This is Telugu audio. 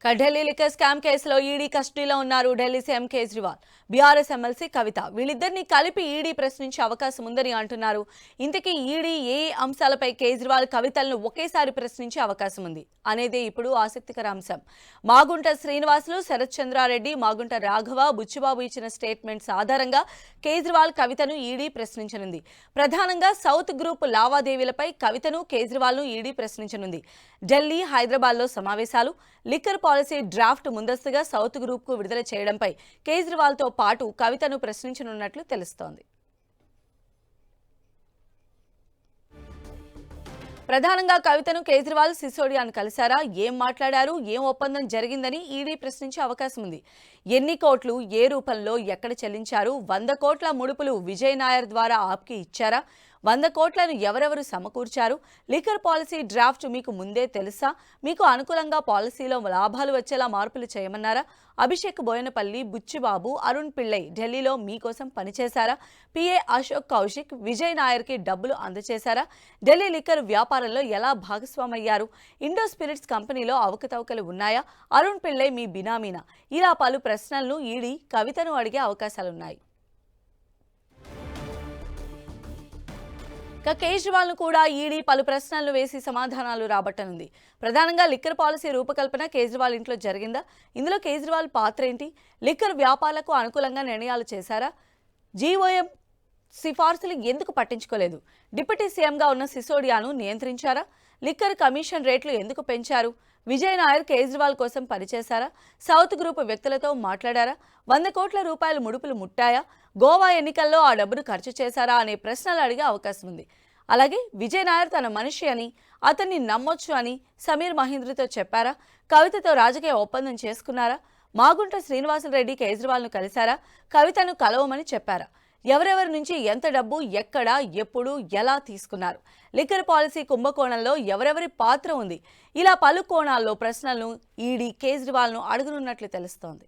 ఇక ఢిల్లీ లిక్కర్ స్కామ్ కేసులో ఈడీ కస్టడీలో ఉన్నారు Delhi CM Kejriwal. BRS MLC Kavitha. వీళ్ళిద్దరిని కలిపి ఈడీ ప్రశ్నించే అవకాశం ఉందని అంటున్నారు. ఇంతకీ ఈడీ ఏ అంశాలపై కేజ్రీవాల్ కవితలను ఒకేసారి ప్రశ్నించే అవకాశం ఉంది? అనేదే ఇప్పుడు ఆసక్తికర అంశం. మాగుంట శ్రీనివాసులు శరత్ చంద్రారెడ్డి మాగుంట రాఘవ బుచ్చిబాబు ఇచ్చిన స్టేట్మెంట్స్ ఆధారంగా కేజ్రీవాల్ కవితను ఈడీ ప్రశ్నించనుంది. ప్రధానంగా సౌత్ గ్రూప్ లావాదేవీలపై కవితను కేజ్రీవాల్ను ఈడీ ప్రశ్నించనుంది. ఢిల్లీ హైదరాబాద్లో సమావేశాలు. లిక్కర్ పాలసీ డ్రాఫ్ట్ ముందస్తుగా సౌత్ గ్రూప్కు విడుదల చేయడంపై కేజ్రీవాల్తో పాటు కవితను ప్రశ్నించనున్నట్లు తెలుస్తోంది. ప్రధానంగా కవితను కేజ్రీవాల్ సిసోడియాను కలిశారా? ఏం మాట్లాడారు? ఏం ఒప్పందం జరిగిందని ఈడీ ప్రశ్నించే అవకాశం ఉంది. ఎన్ని కోట్లు ఏ రూపంలో ఎక్కడ చెల్లించారు? వంద కోట్ల ముడుపులు విజయ్ నాయర్ ద్వారా ఆప్కి ఇచ్చారా? వంద కోట్లను ఎవరెవరు సమకూర్చారు? లిక్కర్ పాలసీ డ్రాఫ్ట్ మీకు ముందే తెలుసా? మీకు అనుకూలంగా పాలసీలో లాభాలు వచ్చేలా మార్పులు చేయమన్నారా? అభిషేక్ బోయనపల్లి బుచ్చిబాబు అరుణ్ పిళ్ళై ఢిల్లీలో మీకోసం పనిచేశారా? పిఏ అశోక్ కౌశిక్ విజయ్ నాయర్కి డబ్బులు అందజేశారా ఢిల్లీ లిక్కర్ వ్యాపారంలో ఎలా భాగస్వామయ్యారు? ఇండో స్పిరిట్స్ కంపెనీలో అవకతవకలు ఉన్నాయా? అరుణ్ పిళ్ళై మీ బినామీనా? ఇలా పలు ప్రశ్నలను ఈడీ కవితను అడిగే అవకాశాలున్నాయి. ఇక కేజ్రీవాల్ను కూడా ఈడీ పలు ప్రశ్నలు వేసి సమాధానాలు రాబట్టనుంది. ప్రధానంగా లిక్కర్ పాలసీ రూపకల్పన కేజ్రీవాల్ ఇంట్లో జరిగిందా? ఇందులో కేజ్రీవాల్ పాత్ర ఏంటి? లిక్కర్ వ్యాపారాలకు అనుకూలంగా నిర్ణయాలు చేశారా? జీఓఎం సిఫార్సులు ఎందుకు పట్టించుకోలేదు? డిప్యూటీ సీఎంగా ఉన్న సిసోడియాను నియంత్రించారా? లిక్కర్ కమిషన్ రేట్లు ఎందుకు పెంచారు? విజయ్ నాయర్ కేజ్రీవాల్ కోసం పనిచేశారా? సౌత్ గ్రూప్ వ్యక్తులతో మాట్లాడారా? వంద కోట్ల రూపాయల ముడుపులు ముట్టాయా? గోవా ఎన్నికల్లో ఆ డబ్బును ఖర్చు చేశారా అనే ప్రశ్నలు అడిగే అవకాశం ఉంది. అలాగే విజయ్ నాయర్ తన మనిషి అని అతన్ని నమ్మొచ్చు అని సమీర్ మహేంద్రతో చెప్పారా? కవితతో రాజకీయ ఒప్పందం చేసుకున్నారా? మాగుంట శ్రీనివాసరెడ్డి కేజ్రీవాల్ను కలిశారా? కవితను కలవమని చెప్పారా? ఎవరెవరి నుంచి ఎంత డబ్బు ఎక్కడ ఎప్పుడు ఎలా తీసుకున్నారు? లిక్కర్ పాలసీ కుంభకోణంలో ఎవరెవరి పాత్ర ఉంది? ఇలా పలు కోణాల్లో ప్రశ్నలను ఈడీ కేజ్రీవాల్ను అడుగునున్నట్లు తెలుస్తోంది.